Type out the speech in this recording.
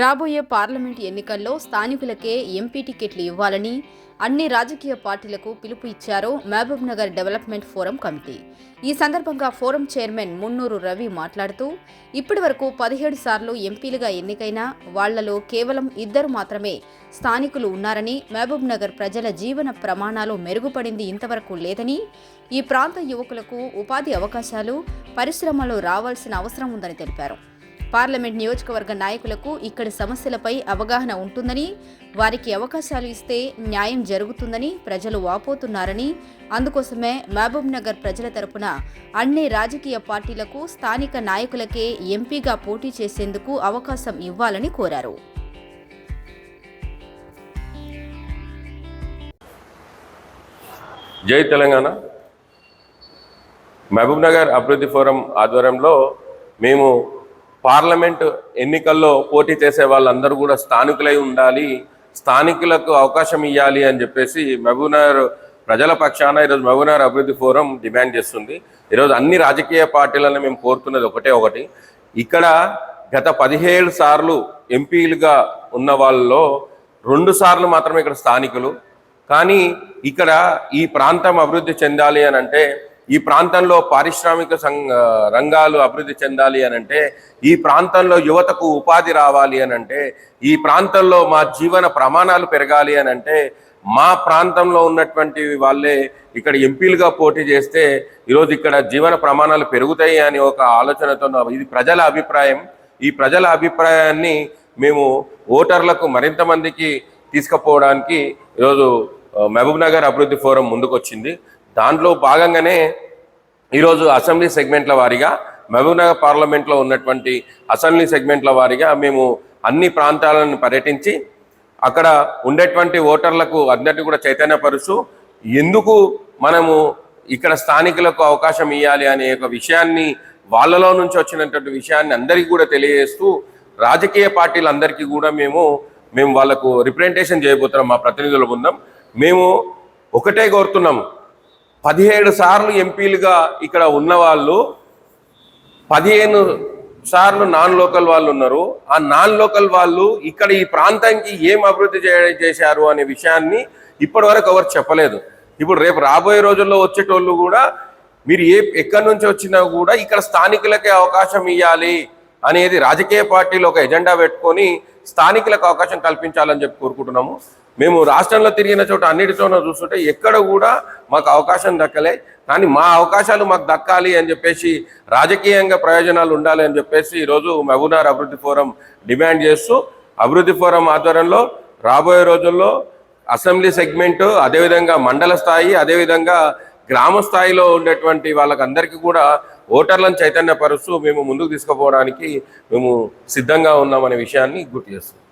రాబోయే పార్లమెంట్ ఎన్నికల్లో స్థానికులకే ఎంపీ టికెట్లు ఇవ్వాలని అన్ని రాజకీయ పార్టీలకు పిలుపు ఇచ్చారు Mahabubnagar development forum committee. ఈ సందర్భంగా ఫోరం చైర్మన్ మున్నూరు రవి మాట్లాడుతూ ఇప్పటి వరకు పదిహేడు సార్లు ఎంపీలుగా ఎన్నికైన వాళ్ళలో కేవలం ఇద్దరు మాత్రమే స్థానికులు ఉన్నారని మహబూబ్ నగర్ ప్రజల జీవన ప్రమాణాలు మెరుగుపడింది ఇంతవరకు లేదని ఈ ప్రాంత యువకులకు ఉపాధి అవకాశాలు పరిశ్రమలు రావాల్సిన అవసరం ఉందని తెలిపారు. పార్లమెంట్ నియోజకవర్గ నాయకులకు ఇక్కడి సమస్యలపై అవగాహన ఉంటుందని వారికి అవకాశాలు ఇస్తే న్యాయం జరుగుతుందని ప్రజలు వాపోతున్నారని అందుకోసమే మహబూబ్ నగర్ ప్రజల తరపున అన్ని రాజకీయ పార్టీలకు స్థానిక నాయకులకే ఎంపీగా పోటీ చేసేందుకు అవకాశం ఇవ్వాలని కోరారు. జై తెలంగాణ. మహబూబ్ నగర్ అభివృద్ధి ఫోరం ఆధ్వర్యంలో మేము పార్లమెంట్ ఎన్నికల్లో పోటీ చేసే వాళ్ళందరూ కూడా స్థానికులై ఉండాలి స్థానికులకు అవకాశం ఇవ్వాలి అని చెప్పేసి మహబూబ్నగర్ ప్రజల పక్షాన ఈరోజు మహబూబ్నగర్ అభివృద్ధి ఫోరం డిమాండ్ చేస్తుంది. ఈరోజు అన్ని రాజకీయ పార్టీలను మేము కోరుతున్నది ఒకటే ఒకటి. ఇక్కడ గత పదిహేడు సార్లు ఎంపీలుగా ఉన్న వాళ్ళలో రెండు సార్లు మాత్రమే ఇక్కడ స్థానికులు. కానీ ఇక్కడ ఈ ప్రాంతం అభివృద్ధి చెందాలి అని అంటే ఈ ప్రాంతంలో పారిశ్రామిక రంగాలు అభివృద్ధి చెందాలి అని అంటే ఈ ప్రాంతంలో యువతకు ఉపాధి రావాలి అని అంటే ఈ ప్రాంతంలో మా జీవన ప్రమాణాలు పెరగాలి అని అంటే మా ప్రాంతంలో ఉన్నటువంటి వాళ్ళే ఇక్కడ ఎంపీలుగా పోటీ చేస్తే ఈరోజు ఇక్కడ జీవన ప్రమాణాలు పెరుగుతాయి అని ఒక ఆలోచనతో ఇది ప్రజల అభిప్రాయం. ఈ ప్రజల అభిప్రాయాన్ని మేము ఓటర్లకు మరింత మందికి తీసుకుపోవడానికి ఈరోజు మహబూబ్ నగర్ అభివృద్ధి ఫోరం ముందుకొచ్చింది. దాంట్లో భాగంగానే ఈరోజు అసెంబ్లీ సెగ్మెంట్ల వారీగా మహబూబ్నగర్ పార్లమెంట్లో ఉన్నటువంటి అసెంబ్లీ సెగ్మెంట్ల వారీగా మేము అన్ని ప్రాంతాలను పర్యటించి అక్కడ ఉండేటువంటి ఓటర్లకు అందరినీ కూడా చైతన్యపరుస్తూ ఎందుకు మనము ఇక్కడ స్థానికులకు అవకాశం ఇవ్వాలి అనే ఒక విషయాన్ని వాళ్ళలో నుంచి వచ్చినటువంటి విషయాన్ని అందరికీ కూడా తెలియజేస్తూ రాజకీయ పార్టీలందరికీ కూడా మేము మేము వాళ్ళకు రిప్రజెంటేషన్ చేయబోతున్నాం మా ప్రతినిధుల బృందం మేము ఒకటే కోరుతున్నాం పదిహేడు సార్లు ఎంపీలుగా ఇక్కడ ఉన్న వాళ్ళు పదిహేను సార్లు నాన్ లోకల్ వాళ్ళు ఉన్నారు. ఆ నాన్ లోకల్ వాళ్ళు ఇక్కడ ఈ ప్రాంతానికి ఏం అభివృద్ధి చే- చేశారు అనే విషయాన్ని ఇప్పటి వరకు ఎవరు చెప్పలేదు. ఇప్పుడు రేపు రాబోయే రోజుల్లో వచ్చేటోళ్ళు కూడా మీరు ఏ ఎక్కడి నుంచి వచ్చినా కూడా ఇక్కడ స్థానికులకే అవకాశం ఇవ్వాలి అనేది రాజకీయ పార్టీలు ఒక ఎజెండా పెట్టుకొని స్థానికులకు అవకాశం కల్పించాలని చెప్పి కోరుకుంటున్నాము. మేము రాష్ట్రంలో తిరిగిన చోట అన్నిటితోనూ చూస్తుంటే ఎక్కడ కూడా మాకు అవకాశం దక్కలే. కానీ మా అవకాశాలు మాకు దక్కాలి అని చెప్పేసి రాజకీయంగా ప్రయోజనాలు ఉండాలి అని చెప్పేసి ఈరోజు మహబూనార్ అభివృద్ధి ఫోరం డిమాండ్ చేస్తూ అభివృద్ధి ఫోరం ఆధ్వర్యంలో రాబోయే రోజుల్లో అసెంబ్లీ సెగ్మెంట్ అదేవిధంగా మండల స్థాయి అదేవిధంగా గ్రామ స్థాయిలో ఉండేటువంటి వాళ్ళకందరికీ కూడా ఓటర్లను చైతన్యపరుస్తూ మేము ముందుకు తీసుకుపోవడానికి మేము సిద్ధంగా ఉన్నామనే విషయాన్ని గుర్తు చేస్తున్నాం.